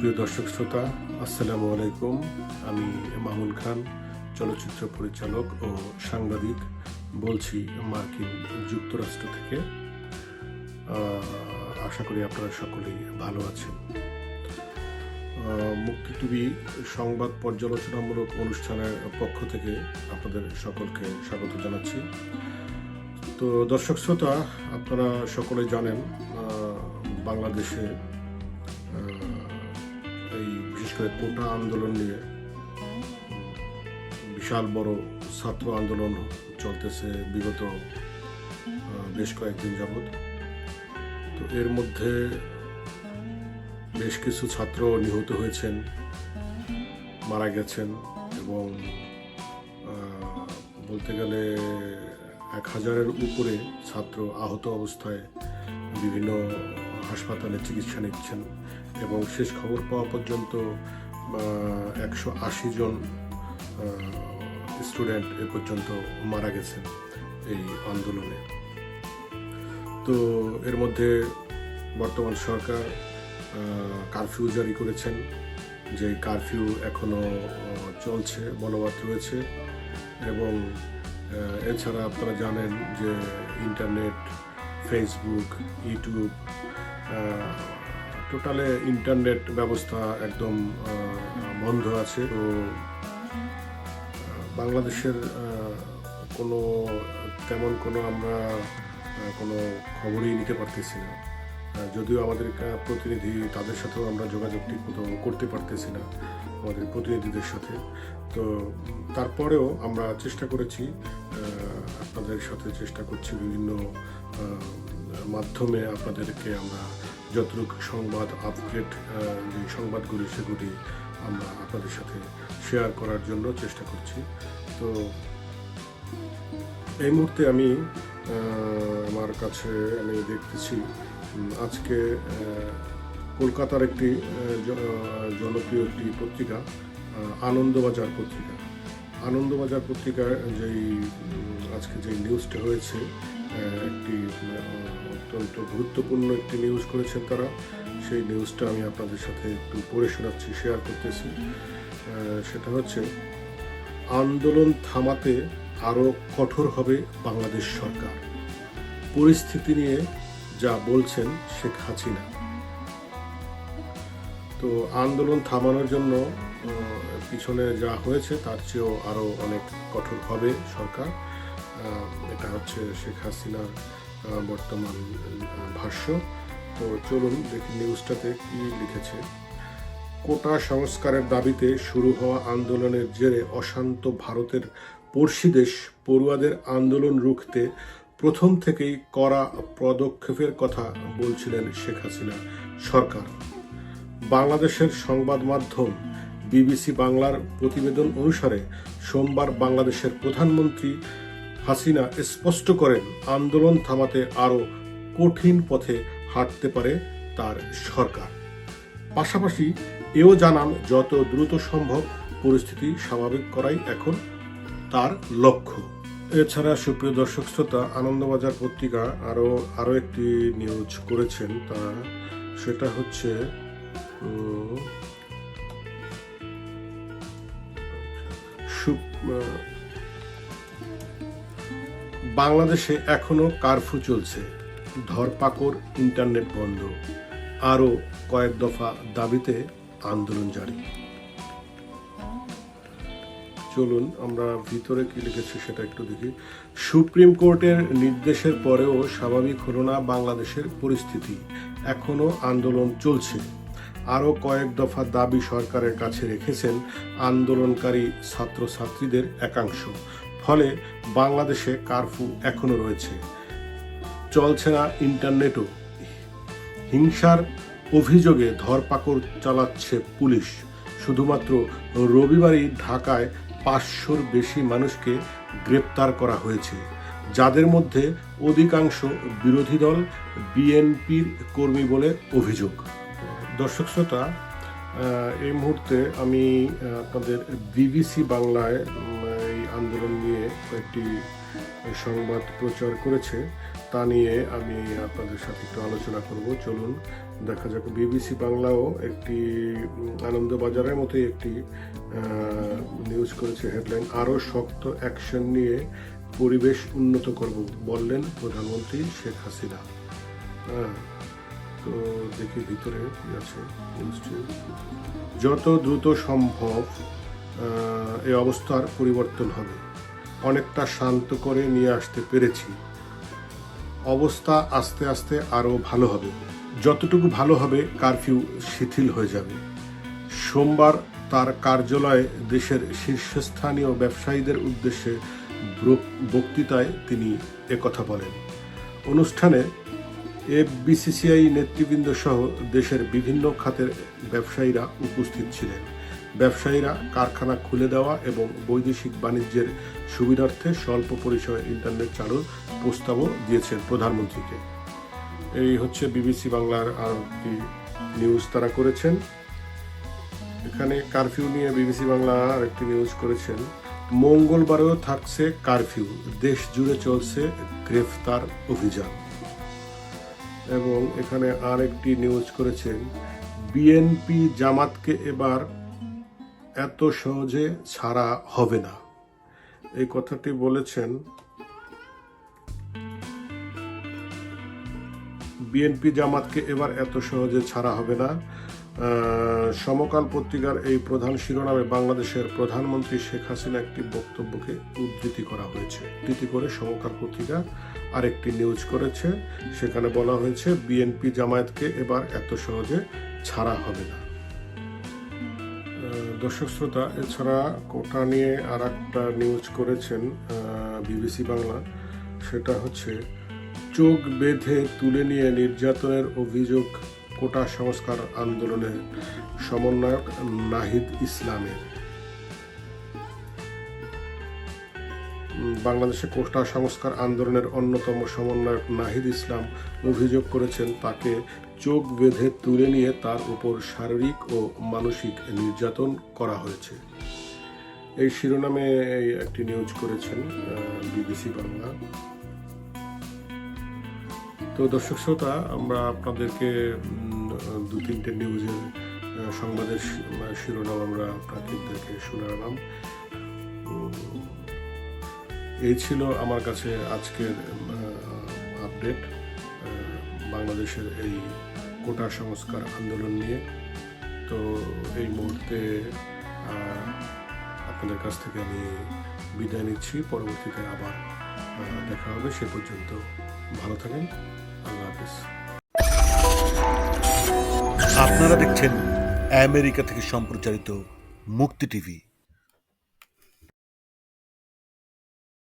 সুপ্রিয় দর্শক শ্রোতা, আসসালামু আলাইকুম। আমি মামুন খান, চলচ্চিত্র পরিচালক ও সাংবাদিক, বলছি মার্কিন যুক্তরাষ্ট্র থেকে। আশা করি আপনারা সকলেই ভালো আছেন। মুক্তি টিভি সংবাদ পর্যালোচনামূলক অনুষ্ঠানের পক্ষ থেকে আপনাদের সকলকে স্বাগত জানাচ্ছি। তো দর্শক শ্রোতা, আপনারা সকলে জানেন বাংলাদেশে বিশেষ কোটা আন্দোলন নিয়ে। বিশাল বড় ছাত্র আন্দোলন চলতেছে বিগত বেশ কয়েকদিন যাবৎ। তো এর মধ্যে বেশ কিছু ছাত্র নিহত হয়েছেন, মারা গেছেন এবং বলতে গেলে এক হাজারের উপরে ছাত্র আহত অবস্থায় বিভিন্ন হাসপাতালে চিকিৎসা নিচ্ছেন এবং শেষ খবর পাওয়া পর্যন্ত একশো আশি জন স্টুডেন্ট এ পর্যন্ত মারা গেছেন এই আন্দোলনে। তো এর মধ্যে বর্তমান সরকার কারফিউ জারি করেছেন, যে কারফিউ এখনও চলছে, বলবৎ রয়েছে এবং এছাড়া আপনারা জানেন যে ইন্টারনেট, ফেসবুক, ইউটিউব টোটালে ইন্টারনেট ব্যবস্থা একদম বন্ধ আছে। তো বাংলাদেশের কোনো, তেমন কোনো আমরা কোনো খবরই নিতে পারতেছি না। যদিও আমাদের প্রতিনিধি তাদের সাথেও আমরা যোগাযোগ ঠিক মতো করতে পারতেছি না, আমাদের প্রতিনিধিদের সাথে। তো, তারপরেও আমরা চেষ্টা করেছি আপনাদের সাথে চেষ্টা করছি বিভিন্ন মাধ্যমে আপনাদেরকে আমরা যতটুকু সংবাদ আপডেট যে সংবাদগুলি সেগুলি আমরা আপনাদের সাথে শেয়ার করার জন্য চেষ্টা করছি। তো এই মুহূর্তে আমি আমার কাছে আমি দেখতেছি আজকে কলকাতার একটি জনপ্রিয় একটি পত্রিকা আনন্দবাজার পত্রিকা। আনন্দবাজার পত্রিকার যেই আজকে যে নিউজটা হয়েছে একটি অত্যন্ত গুরুত্বপূর্ণ একটি নিউজ করেছেন তারা। সেই নিউজটা আমি আপনাদের সাথে একটু পড়ে শোনাচ্ছি শেয়ার করতেছি। সেটা হচ্ছে, আন্দোলন থামাতে আরও কঠোর হবে বাংলাদেশ সরকার। পরিস্থিতি নিয়ে যা বলছেন শেখ হাসিনা। তো আন্দোলন থামানোর জন্য পিছনে যা হয়েছে তার চেয়েও আরও অনেক কঠোর হবে সরকার। এটা হচ্ছে শেখ হাসিনার বর্তমান ভাষ্য। তো চলুন দেখি নিউজটাতে কি লিখেছে। কোটা সংস্কারের দাবিতে শুরু হওয়া আন্দোলনের জেরে অশান্ত ভারতের পড়শি দেশ পড়ুয়াদের আন্দোলন রুখতে প্রথম থেকেই কড়া পদক্ষেপের কথা বলছিলেন শেখ হাসিনা সরকার। বাংলাদেশের সংবাদ মাধ্যম বিবিসি বাংলার প্রতিবেদন অনুসারে সোমবার বাংলাদেশের প্রধানমন্ত্রী হাসিনা স্পষ্ট করেন আন্দোলন থামাতে আরও কঠিন পথে হাঁটতে পারে তার সরকার। পাশাপাশি এও জানান যত দ্রুত সম্ভব পরিস্থিতি স্বাভাবিক করাই এখন তার লক্ষ্য। এছাড়া সুপ্রিয় দর্শক শ্রোতা আনন্দবাজার পত্রিকা আরও আরও একটি নিউজ করেছেন তারা। সেটা হচ্ছে উম, সু- আহ, বাংলাদেশে এখনও কারফিউ চলছে। ধরপাকড় ইন্টারনেট বন্ধ। আরও কয়েক দফা দাবিতে আন্দোলন জারি। চলুন, আমরা ভিতরে কি লিখেছি সেটা একটু দেখি। সুপ্রিম কোর্টের নির্দেশের পরেও স্বাভাবিক হলো না বাংলাদেশের পরিস্থিতি। এখনও আন্দোলন চলছে। আরও কয়েক দফা দাবি সরকারের কাছে রেখেছেন আন্দোলনকারী ছাত্রছাত্রীদের একাংশ। ফলে বাংলাদেশে কারফিউ এখনও রয়েছে। চলছে না ইন্টারনেটও। হিংসার অভিযোগে ধরপাকড় চালাচ্ছে পুলিশ। শুধুমাত্র রবিবারই ঢাকায় পাঁচশোর বেশি মানুষকে গ্রেপ্তার করা হয়েছে। যাদের মধ্যে অধিকাংশ বিরোধী দল, বিএনপির কর্মী বলে অভিযোগ। দর্শক শ্রোতা এই মুহূর্তে আমি আপনাদের বিবিসি বাংলায় আন্দোলন নিয়ে কয়েকটি সংবাদ প্রচার করেছে, তা নিয়ে আমি আপনাদের সাথে একটু আলোচনা করব। চলুন, দেখা যাক। বিবিসি বাংলাও একটি আনন্দবাজারের মতোই একটি নিউজ করেছে হেডলাইন আরও শক্ত অ্যাকশন নিয়ে পরিবেশ উন্নত করব বললেন প্রধানমন্ত্রী শেখ হাসিনা। হ্যাঁ তো দেখি ভিতরে আছে যত দ্রুত সম্ভব এই অবস্থার পরিবর্তন হবে। অনেকটা শান্ত করে নিয়ে আসতে পেরেছি। অবস্থা আস্তে আস্তে আরও ভালো হবে। যতটুকু ভালো হবে, কারফিউ শিথিল হয়ে যাবে। সোমবার তার কার্যালয়ে দেশের শীর্ষস্থানীয় ব্যবসায়ীদের উদ্দেশ্যে বক্তৃতায় তিনি একথা বলেন। অনুষ্ঠানে এফবিসিসিআই নেতৃবৃন্দ সহ দেশের বিভিন্ন খাতের ব্যবসায়ীরা উপস্থিত ছিলেন। ব্যবসায়ীরা কারখানা খুলে দেওয়া এবং বৈদেশিক বাণিজ্যের সুবিধার্থে স্বল্প পরিসরে ইন্টারনেট চালুর প্রস্তাবও দিয়েছেন প্রধানমন্ত্রীকে। এই হচ্ছে বিবিসি বাংলার আর একটি নিউজ তারা করেছেন। এখানে কারফিউ নিয়ে বিবিসি বাংলা আর একটি নিউজ করেছেন। মঙ্গলবারেও থাকছে কারফিউ, দেশ জুড়ে চলছে গ্রেফতার অভিযান। এবং এখানে আর একটি নিউজ করেছেন, বিএনপি জামাতকে এবার এত সহজে ছাড়া হবে না। এই কথাটি বলেছেন বিএনপি জামাতকে এবার এত সহজে ছাড়া হবে না। সমকাল পত্রিকার এই প্রধান শিরোনামে বাংলাদেশের প্রধানমন্ত্রী শেখ হাসিনা একটি বক্তব্যকে উদ্ধৃতি করা হয়েছে। উদ্ধৃতি করে সমকাল পত্রিকা আরেকটি নিউজ করেছে। সেখানে বলা হয়েছে, বিএনপি জামায়াতকে এবার এত সহজে ছাড়া হবে না। দর্শক শ্রোতা, এছাড়া কোটা নিয়ে আর একটা নিউজ করেছেন বিবিসি বাংলা। সেটা হচ্ছে, চোখ বেঁধে তুলে নিয়ে নির্যাতনের অভিযোগ কোটা সংস্কার আন্দোলনের সমন্বয়ক নাহিদ ইসলামের। বাংলাদেশে কোটা সংস্কার আন্দোলনের অন্যতম সমন্বয়ক নাহিদ ইসলাম অভিযোগ করেছেন, তাকে চোখ বেঁধে তুলে নিয়ে তার উপর শারীরিক ও মানসিক নির্যাতন করা হয়েছে। এই শিরোনামে একটি নিউজ করেছেন বিবিসি বাংলা। তো দর্শক শ্রোতা, আমরা আপনাদেরকে দু তিনটে নিউজের সংবাদের শিরোনাম আমরা আপনাদেরকে শোনালাম। এই ছিল আমার কাছে আজকের আপডেট বাংলাদেশের এই কোটা সংস্কার আন্দোলন নিয়ে। তো এই মুহূর্তে আপনাদের কাছ থেকে আমি বিদায় নিচ্ছি। পরবর্তীতে আবার দেখা হবে। সে পর্যন্ত ভালো থাকেন। আল্লাহ হাফিজ। আপনারা দেখছেন আমেরিকা থেকে সম্প্রচারিত মুক্তি টিভি।